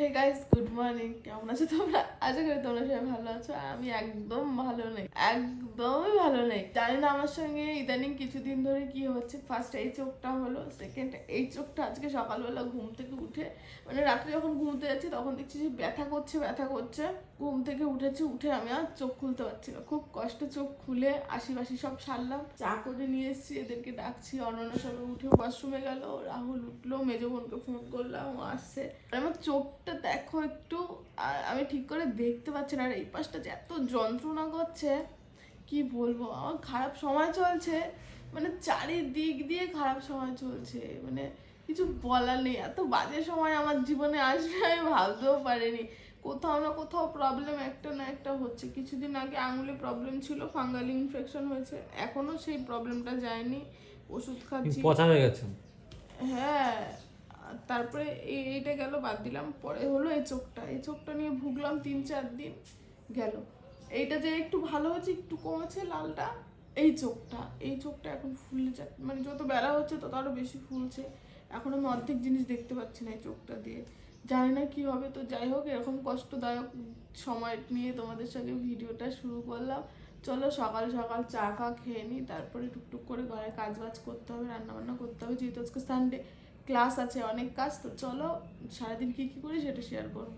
Hey guys good morning কেমন আছো তোমরা? তোমরা সবাই ভালো আছো। আমি একদম ভালো নেই। একদমই ভালো নেই। না আমার সঙ্গে ইদানিং কিছুদিন ধরে কি হচ্ছে। ফার্স্ট এই চোখটা হলো সেকেন্ড এই চোখটা। আজকে সকালবেলা ঘুম থেকে উঠে মানে রাত্রে যখন ঘুমতে যাচ্ছি, তখন দেখছি যে ব্যথা করছে ব্যথা করছে। ঘুম থেকে উঠেছি, উঠে আমি আর চোখ খুলতে পারছি না। খুব কষ্টে চোখ খুলে আশিপাশি সব সারলাম। চা করে নিয়ে এসেছি, এদেরকে ডাকছি, অনন্য সবে উঠে ওয়াশরুমে গেল, রাহুল উঠল, মেজো বোনকে ফোন করলাম, ও আসছে। আমার চোখটা দেখো একটু আমি ঠিক করে দেখতে পাচ্ছি না, আর এই পাশটা যে এত যন্ত্রণা করছে, কি বলব? আমার খারাপ সময় চলছে মানে চারিদিক দিয়ে খারাপ সময় চলছে মানে কিছু বলার নেই। এত বাজে সময় আমার জীবনে আসবে, আমি ভাবতেও পারিনি। কোথাও না কোথাও প্রবলেম একটা না একটা হচ্ছে। কিছুদিন আগে আঙুলে প্রবলেম ছিল ফাঙ্গাল ইনফেকশন হয়েছে। এখনও সেই প্রবলেমটা যায়নি। ওষুধ খাচ্ছি। পচা হয়ে গেছে। হ্যাঁ তারপরে এই এইটা গেল বাদ দিলাম। পরে হলো এই চোখটা। এই চোখটা নিয়ে ভুগলাম তিন চার দিন গেল। এইটা যে একটু ভালো হচ্ছে একটু কমেছে লালটা এই চোখটা। এই চোখটা এখন ফুলে যা মানে যত বেলা হচ্ছে তত আরও বেশি ফুলছে। এখন আমি অর্ধেক জিনিস দেখতে পাচ্ছি না এই চোখটা দিয়ে। জানি না কি হবে, তো যাই হোক, এরকম কষ্টদায়ক সময় নিয়ে তোমাদের সঙ্গে ভিডিওটা শুরু করলাম। চলো সকাল সকাল চা ফা খেয়ে নিই, তারপরে টুকটুক করে ঘরে কাজ বাজ করতে হবে রান্না বান্না করতে হবে, যেহেতু আজকে সানডে ক্লাস আছে অনেক কাজ, তো চলো সারাদিন কি কি করি সেটা শেয়ার করব।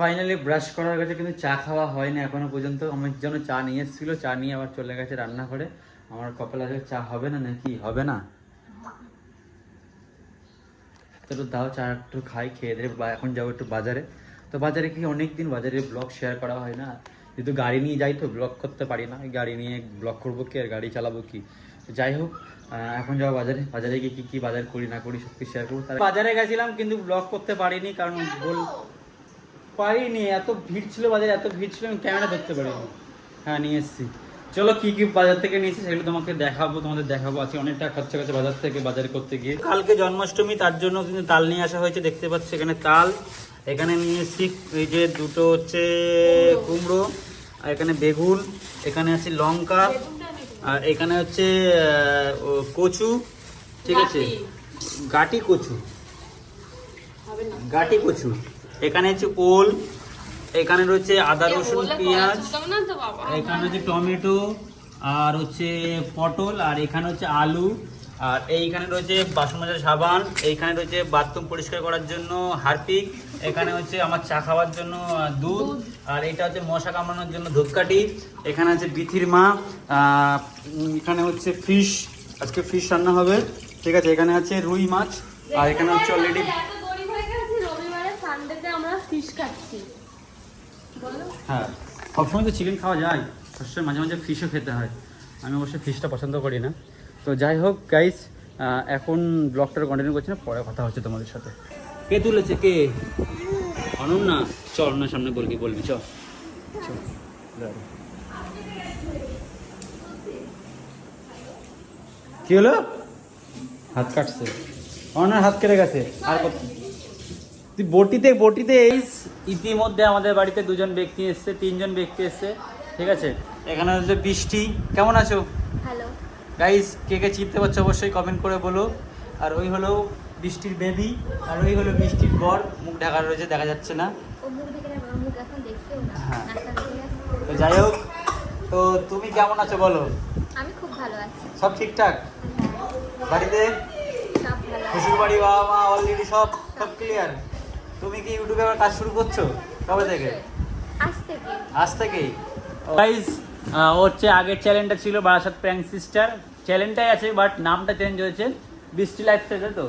ফাইনালি ব্রাশ করার কাছে কিন্তু চা খাওয়া হয়নি এখনও পর্যন্ত। আমার জন্য চা নিয়ে এসেছিল, চা নিয়ে আবার চলে গেছে রান্না করে আমার কপাল আছে চা হবে না, নাকি হবে না? তো দাও, চা একটু খাই, খেয়ে দিয়ে, বা এখন যাব একটু বাজারে। তো বাজারে কি অনেক দিন বাজারে ব্লগ শেয়ার করা হয় না? যেহেতু গাড়ি নিয়ে যাই তো ব্লগ করতে পারি না, গাড়ি নিয়ে ব্লগ করব কি আর গাড়ি চালাবো কি? যাই হোক এখন যাব বাজারে। বাজারে গিয়ে কি কি বাজার করি, না করি, সব কিছু শেয়ার করব। বাজারে গেছিলাম কিন্তু ব্লগ করতে পারিনি, কারণ বল পারিনি, এত ভিড় ছিল বাজারে, এত ভিড় ছিল, আমি ক্যামেরা ধরতে পারিনি। হ্যাঁ নিয়ে এসেছি। চলো কি কি বাজার থেকে নিয়েছি সেগুলো তোমাকে দেখাবো তোমাদের দেখাবো। আজকে অনেকটা টাকা খরচা গেছে বাজার থেকে বাজার করতে গিয়ে। কালকে জন্মাষ্টমী তার জন্য কিন্তু তাল নিয়ে আসা হয়েছে দেখতে পাচ্ছি এখানে তাল। এখানে নিয়ে এসেছি এই যে দুটো হচ্ছে কুমড়ো আর এখানে বেগুন এখানে আছে লঙ্কা আর এখানে হচ্ছে ও, কচু ঠিক আছে? গাটি। কচু। গাটি কচু। এখানে হচ্ছে ওল এখানে রয়েছে আদা রসুন পেঁয়াজ এখানে হচ্ছে টমেটো আর হচ্ছে পটল আর এখানে হচ্ছে আলু আর এইখানে রয়েছে বাসন মাজার সাবান এইখানে রয়েছে বাথরুম পরিষ্কার করার জন্য হারপিক এখানে হচ্ছে আমার চা খাওয়ার জন্য দুধ আর এটা হচ্ছে মশা কামড়ানোর জন্য ধূপকাঠি এখানে আছে বিথির মা এখানে হচ্ছে ফিশ আজকে ফিশ রান্না হবে ঠিক আছে এখানে আছে রুই মাছ আর এখানে হচ্ছে অলরেডি আমরা ফিশ খাচ্ছি। হ্যাঁ সবসময় তো চিকেন খাওয়া যায়, সবসময় মাঝে মাঝে ফিশও খেতে হয়। আমি অবশ্যই ফিশটা পছন্দ করি না। তো যাই হোক গাইস এখন ব্লগটার কন্টিনিউ করছি না, পরে কথা হচ্ছে তোমাদের সাথে। কে তুলেছে? কে? অনন্যা। চ অনন্যার সামনে বলবি বলবি চ কি হলো? হাত কাটছে। অনন্যার হাত কেটে গেছে। আর কত তুই বটিতে বটিতে এই ইতিমধ্যে আমাদের বাড়িতে দুজন ব্যক্তি এসছে তিনজন ব্যক্তি এসছে ঠিক আছে? এখানে হচ্ছে বৃষ্টি। কেমন আছো? হ্যালো গাইস কে কে চিনতে পারছ অবশ্যই কমেন্ট করে বলো। আর ওই হলো বৃষ্টির বেবি আর ওই হলো বৃষ্টির বর। মুখ ঢাকা রয়েছে দেখা যাচ্ছে না। হ্যাঁ। তো যাই হোক তো তুমি কেমন আছো বলো? আমি খুব ভালো আছি। সব ঠিকঠাক? বাড়িতে? সব শ্বশুর বাড়ি বাবা মা অলরেডি সব? সব ক্লিয়ার তুমি কি ইউটিউবে আবার কাজ শুরু করছ? কবে থেকে? আজ থেকে আজ থেকেই? গাইজ হচ্ছে আগের চ্যানেলটা ছিল বারাসাত প্র্যাঙ্ক সিস্টার চ্যানেলটাই আছে বাট নামটা চেঞ্জ হয়েছে। বৃষ্টি লাইফস্টাইল তো।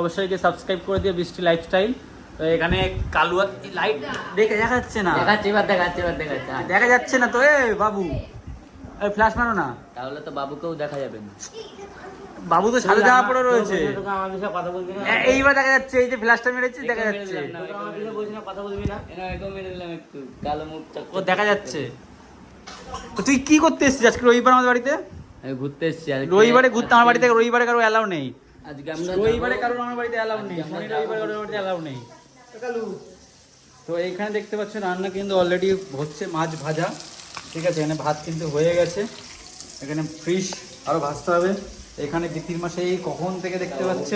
অবশ্যই গিয়ে সাবস্ক্রাইব করে দিও বৃষ্টি লাইফস্টাইল তো এখানে কালুয়া লাইট দেখে দেখা যাচ্ছে না। দেখাচ্ছি এবার দেখাচ্ছি এবার দেখাচ্ছি। হ্যাঁ। দেখা যাচ্ছে না তো এ বাবু। এই ফ্ল্যাশ মারো না। তাহলে তো বাবুকেও দেখা যাবে না। বাবু তো সাদা জামা পরে রয়েছে। এইবার দেখা যাচ্ছে এই যে ফ্ল্যাশটা মেরেছে দেখা যাচ্ছে। ও দেখা যাচ্ছে। তো তুই কি করতে এসেছিস আজকে রবিবার আমাদের বাড়িতে? আমি ঘুরতে এসেছি আজকে। রবিবারে ঘুরতে আমার বাড়িতে রবিবারে কারও অ্যালাউ নেই। আজকে আমরা রবিবারে কারোর আমার বাড়িতে অ্যালাউ নেই। শনি। রবিবারে কারোর বাড়িতে অ্যালাউ নেই। তো এইখানে দেখতে পাচ্ছ রান্না কিন্তু অলরেডি হচ্ছে মাছ ভাজা। ঠিক আছে এখানে ভাত কিন্তু হয়ে গেছে। এখানে ফিশ আরও ভাজতে হবে। এখানে দ্বিতীয় মাসে এই কখন থেকে দেখতে পাচ্ছ?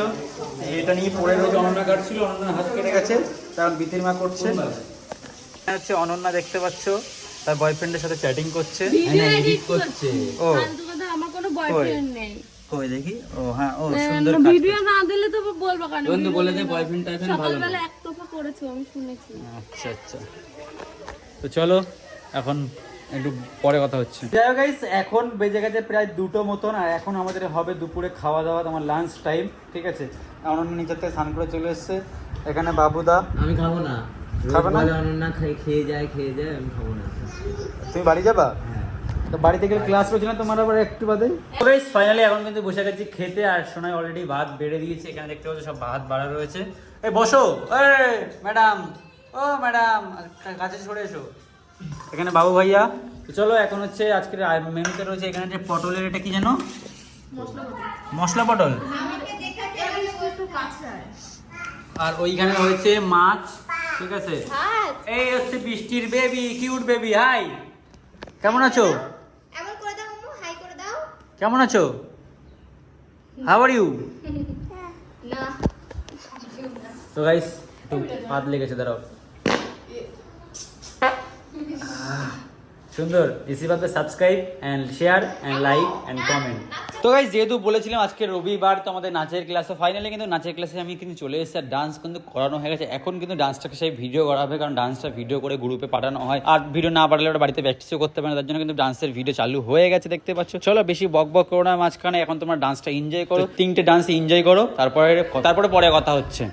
এটা নিয়ে পড়ে রয়েছে অনন্যা কাটছিল অনন্যার হাত কেটে গেছে কারণ বিতির মা করছে। হচ্ছে অনন্যা দেখতে পাচ্ছ তার বয়ফ্রেন্ডের সাথে চ্যাটিং করছে। ভিডিও এডিট করছে। ও। আমার কোনো বয়ফ্রেন্ড নেই। কই দেখি? ও হ্যাঁ ও সুন্দর ভিডিও না দিলে তো বলব কেন? বন্ধু বলে যে বয়ফ্রেন্ড টাইফ্রেন্ড ভালো সকালবেলা এক তোফা করেছ আমি শুনেছি। আচ্ছা আচ্ছা। তো চলো এখন একটু পরে কথা হচ্ছে। যাই হোক guys, এখন বেজে গেছে প্রায় দুটো মতন আর এখন আমাদের হবে দুপুরে খাওয়া দাওয়া তোমার লাঞ্চ টাইম ঠিক আছে? অনন্য নিচের থেকে স্নান করে চলে এসছে। এখানে বাবুদা। আমি খাব না। খাবে না? অনন্যা খাই খেয়ে যায় খেয়ে যায় আমি খাব না। তুমি বাড়ি যাবা? তো বাড়িতে গেলে ক্লাস রয়েছে না তোমার আবার একটু বাদে। ফাইনালি এখন কিন্তু বসে গেছি খেতে আর সোনায় অলরেডি ভাত বেড়ে দিয়েছে। এখানে দেখতে পাচ্ছ সব ভাত বাড়া রয়েছে। এই বসো। এই ম্যাডাম ও ম্যাডাম কাছে সরে এসো। এখানে বাবু ভাইয়া তো চলো এখন হচ্ছে আজকের মেনুতে রয়েছে এখানে যে পটলের এটা কি জানো মশলা পটল। আর ওইখানে রয়েছে মাছ ঠিক আছে? এই হচ্ছে বৃষ্টির বেবি কিউট বেবি হাই কেমন আছো? কেমন আছো? হাউ আর ইউ না। তো গাইস একটু হাত লেগেছে দাঁড়াও। সুন্দর receive subscribe and share and like and comment তো গাইস যেহেতু বলেছিলাম আজকে রবিবার তো আমাদের নাচের ক্লাসে ফাইনালি কিন্তু নাচের ক্লাসে আমি কিন্তু চলে এসেছি আর ডান্স কিন্তু করানো হয়ে গেছে। এখন কিন্তু ডান্সটাকে সেই ভিডিও করা হবে কারণ ডান্সটা ভিডিও করে গ্রুপে পাঠানো হয়। আর ভিডিও না পাঠালে ওটা বাড়িতে প্র্যাকটিসও করতে পারে না তার জন্য কিন্তু ডান্সের ভিডিও চালু হয়ে গেছে দেখতে পাচ্ছ। চলো বেশি বক বক করো না মাঝখানে এখন তোমার ডান্সটা এনজয় করো। তিনটে ডান্স এনজয় করো তারপরে তারপরে পরে কথা হচ্ছে।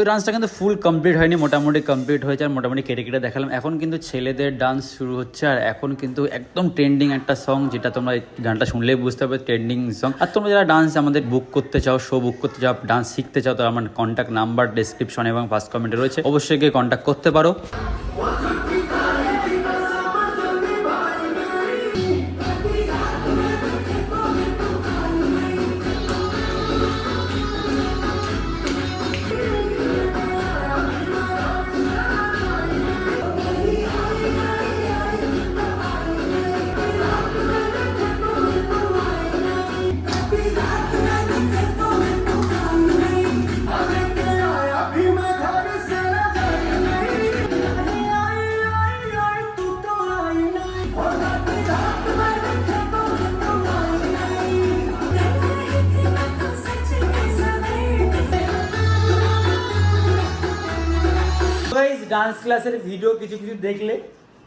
তো ডান্সটা কিন্তু ফুল কমপ্লিট হয়নি, মোটামুটি কমপ্লিট হয়েছে আর মোটামুটি কেটে কেটে দেখালাম। এখন কিন্তু ছেলেদের ডান্স শুরু হচ্ছে আর এখন কিন্তু একদম ট্রেন্ডিং একটা সং যেটা তোমরা গানটা শুনলেই বুঝতে পারবে ট্রেন্ডিং সং আর তোমরা যারা ডান্স আমাদের বুক করতে চাও শো বুক করতে চাও ডান্স শিখতে চাও তো আমার কন্ট্যাক্ট নাম্বার ডিসক্রিপশন এবং ফার্স্ট কমেন্টে রয়েছে। অবশ্যই গিয়ে কন্ট্যাক্ট করতে পারো। ডান্স ক্লাসের ভিডিও কিছু কিছু দেখলে।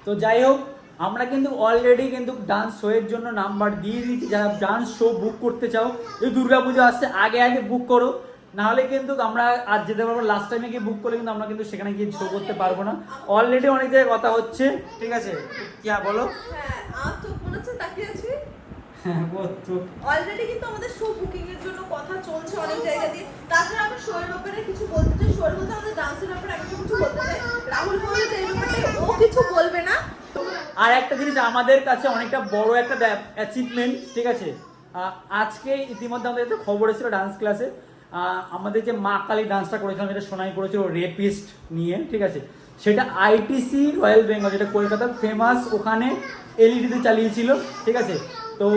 তো যাই হোক, আমরা কিন্তু অলরেডি কিন্তু ডান্স শো এর জন্য নাম্বার দিয়ে দিয়েছি। যারা ডান্স শো বুক করতে চাও, এই দুর্গাপুজো আসছে, আগে আগে বুক করো। নাহলে কিন্তু আমরা আজ যেতে পারব লাস্ট টাইমে গিয়ে বুক করলে কিন্তু আমরা কিন্তু সেখানে গিয়ে শো করতে পারব না। অলরেডি অনেক জায়গায় কথা হচ্ছে, ঠিক আছে? কি বলো। অলরেডি কিন্তু আমাদের শো বুকিং এর জন্য কথা চলছে অনেক জায়গা দিয়ে তাছাড়া আমরা শো এর ব্যাপারে কিছু বলতে চাই। শো এর মধ্যে আমাদের ডান্সের ব্যাপারে আমি কিছু বলতে চাই। রাহুল বলে যে ব্যাপারে ও কিছু বলবে না। আর একটা জিনিস আমাদের কাছে অনেকটা বড় একটা অ্যাচিভমেন্ট ঠিক আছে? আজকে ইতিমধ্যে আমাদের একটা খবর এসেছিল ডান্স ক্লাসে আমাদের যে মা কালী ডান্সটা করেছিলাম যেটা সোনাই করেছিল রেপিস্ট নিয়ে ঠিক আছে? সেটা আইটিসি রয়্যাল বেঙ্গল যেটা কলকাতার ফেমাস ওখানে এলইডিতে চালিয়েছিল ঠিক আছে? তো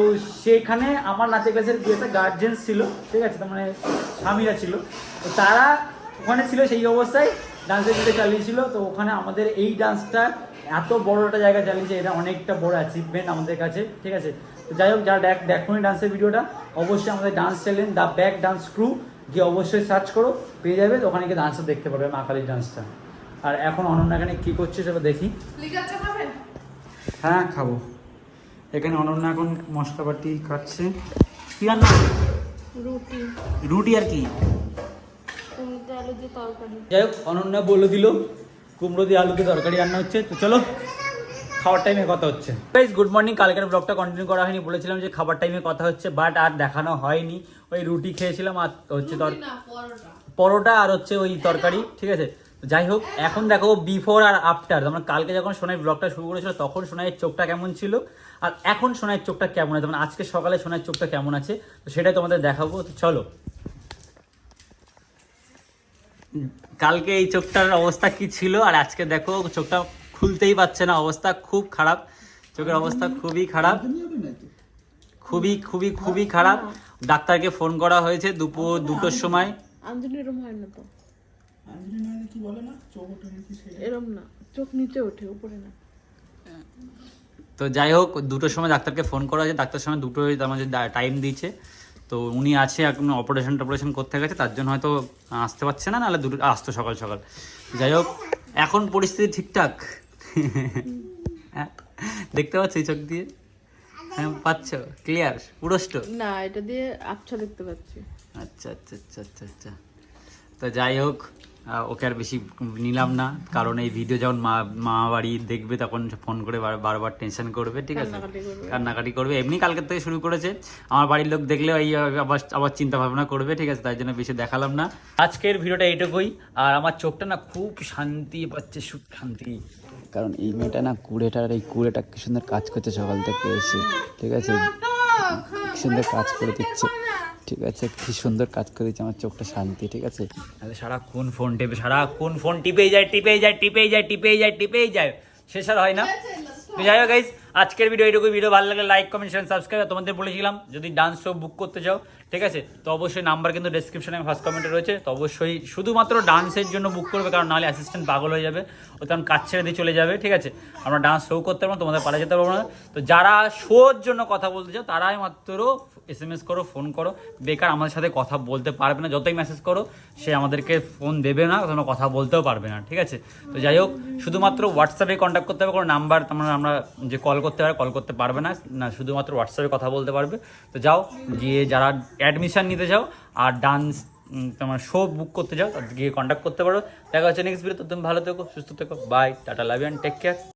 সেখানে আমার নাচের ক্লাসের যে একটা গার্জেন্স ছিল ঠিক আছে তার মানে স্বামীরা ছিল। তো তারা ওখানে ছিল সেই অবস্থায় ডান্সের ভিডিও চালিয়েছিল। তো ওখানে আমাদের এই ডান্সটা এত বড় একটা জায়গা চালিয়েছে এটা অনেকটা বড় অ্যাচিভমেন্ট আমাদের কাছে ঠিক আছে। তো যাই হোক যারা দেখ দেখুন ডান্সের ভিডিওটা অবশ্যই আমাদের dance channel the back dance crew গিয়ে অবশ্যই সার্চ করো পেয়ে যাবে তো ওখানে গিয়ে ডান্সটা দেখতে পারবে মা কালীর ডান্সটা আর এখন অনন্য এখানে কী করছে সেটা দেখি। হ্যাঁ খাব। এখানে অনন্যা এখন মশলাপাতি খাচ্ছে। কি রান্না? রুটি। রুটি আর কি? তরকারি। যাই হোক অনন্যা বলে দিল কুমড়ো দিয়ে আলু দিয়ে তরকারি রান্না হচ্ছে। তো চলো খাওয়ার টাইমে কথা হচ্ছে। গাইজ গুড মর্নিং কালকের ব্লগটা কন্টিনিউ করা হয়নি বলেছিলাম যে খাবার টাইমে কথা হচ্ছে বাট আর দেখানো হয়নি। ওই রুটি খেয়েছিলাম আর হচ্ছে তর পরোটা আর হচ্ছে ওই তরকারি, ঠিক আছে? যাই হোক এখন দেখো বিফোর আর আফটার আমরা কালকে যখন সোনাই ব্লগটা শুরু করেছিল, তখন সোনাইয়ের চোখটা কেমন ছিল? আর এখন সোনাইয়ের চোখটা কেমন আছে? মানে আজকে সকালে সোনাইয়ের চোখটা কেমন আছে? তো সেটাই তোমাদের দেখাবো। তো চলো। কালকে এই চোখটার অবস্থা কি ছিল? আর আজকে দেখো, চোখটা খুলতেই পারছে না, অবস্থা খুব খারাপ। চোখের অবস্থা খুবই খারাপ। খুবই খুবই খুবই খারাপ। ডাক্তারকে ফোন করা হয়েছে দুপুর দুটোর সময়। আঞ্জলি এরম হয় না তো। এরম না চোখ নিচে ওঠে উপরে না। তো যাই হোক দুটোর সময় ডাক্তারকে ফোন করা হয়েছে। ডাক্তার সময় দুটোই আমাদের টাইম দিয়েছে। তো উনি আছে এখন অপারেশন টপারেশন করতে গেছে। তার জন্য হয়তো আসতে পারছে না নাহলে দুটো আসতো সকাল সকাল। যাই হোক এখন পরিস্থিতি ঠিকঠাক। হ্যাঁ, দেখতে পাচ্ছ এই চোখ দিয়ে? হ্যাঁ পাচ্ছ? ক্লিয়ার পুরষ্ট না এটা দিয়ে আবছা দেখতে পাচ্ছি। আচ্ছা আচ্ছা আচ্ছা আচ্ছা আচ্ছা। তো যাই হোক ওকে আর বেশি নিলাম না কারণ এই ভিডিও যখন মা মা বাড়ি দেখবে তখন ফোন করে বার- বারবার টেনশন করবে ঠিক আছে? কান্নাকাটি করবে। কান্নাকাটি করবে। এমনি কালকের থেকে শুরু করেছে। আমার বাড়ির লোক দেখলে এই আবার আবার চিন্তা ভাবনা করবে ঠিক আছে? তাই জন্য বেশি দেখালাম না। আজকের ভিডিওটা এইটুকুই। আর আমার চোখটা না খুব শান্তি পাচ্ছে সুখ শান্তি। কারণ এই মেয়েটা না কুড়েটার এই কুড়েটা কি সুন্দর কাজ করছে সকাল থেকে এসে ঠিক আছে? কি সুন্দর কাজ করে দিচ্ছে। ঠিক আছে, কি সুন্দর কাজ করে দিচ্ছে আমার চোখটা শান্তি, ঠিক আছে? তাহলে সারাক্ষণ ফোন টেপে সারাক্ষণ ফোন টিপেই যায় টিপেই যায় টিপেই যায় টিপেই যায় টিপেই যায়। শেষ আর হয় না। যাই হোক গাইজ আজকের ভিডিও এইটুকু ভিডিও ভালো লাগলে লাইক কমেন্ট শেয়ার সাবস্ক্রাইব তোমাদের বলেছিলাম যদি ডান্স শো বুক করতে চাও, ঠিক আছে? তো অবশ্যই নাম্বার কিন্তু ডেসক্রিপশনে ফার্স্ট কমেন্টে রয়েছে। তো অবশ্যই শুধুমাত্র ডান্সের জন্য বুক করবে, কারণ নাহলে অ্যাসিস্ট্যান্ট পাগল হয়ে যাবে। ও তখন কাজ ছেড়ে দিয়ে চলে যাবে, ঠিক আছে? আমরা ডান্স শো করতে পারব তোমাদের পারা যেতে পারব না। তো যারা শোর জন্য কথা বলতে চাও, তারাই মাত্র এস এম এস করো ফোন করো। বেকার আমাদের সাথে কথা বলতে পারবে না। যতই মেসেজ করো, সে আমাদেরকে ফোন দেবে না কোনো কথা বলতেও পারবে না, ঠিক আছে? তো যাই হোক, শুধুমাত্র হোয়াটসঅ্যাপে কন্ট্যাক্ট করতে হবে, কোনো নাম্বার তোমরা, আমরা যে কল করতে পারে কল করতে পারবে না। না, শুধুমাত্র হোয়াটসঅ্যাপে কথা বলতে পারবে। তো যাও, গিয়ে যারা অ্যাডমিশন নিতে চাও, আর ডান্স তোমার শো বুক করতে যাও, গিয়ে কন্ট্যাক্ট করতে পারো। দেখা হচ্ছে নেক্সট ভিডিও তো। তুমি ভালো থেকো, সুস্থ থেকো। Bye tata love and take care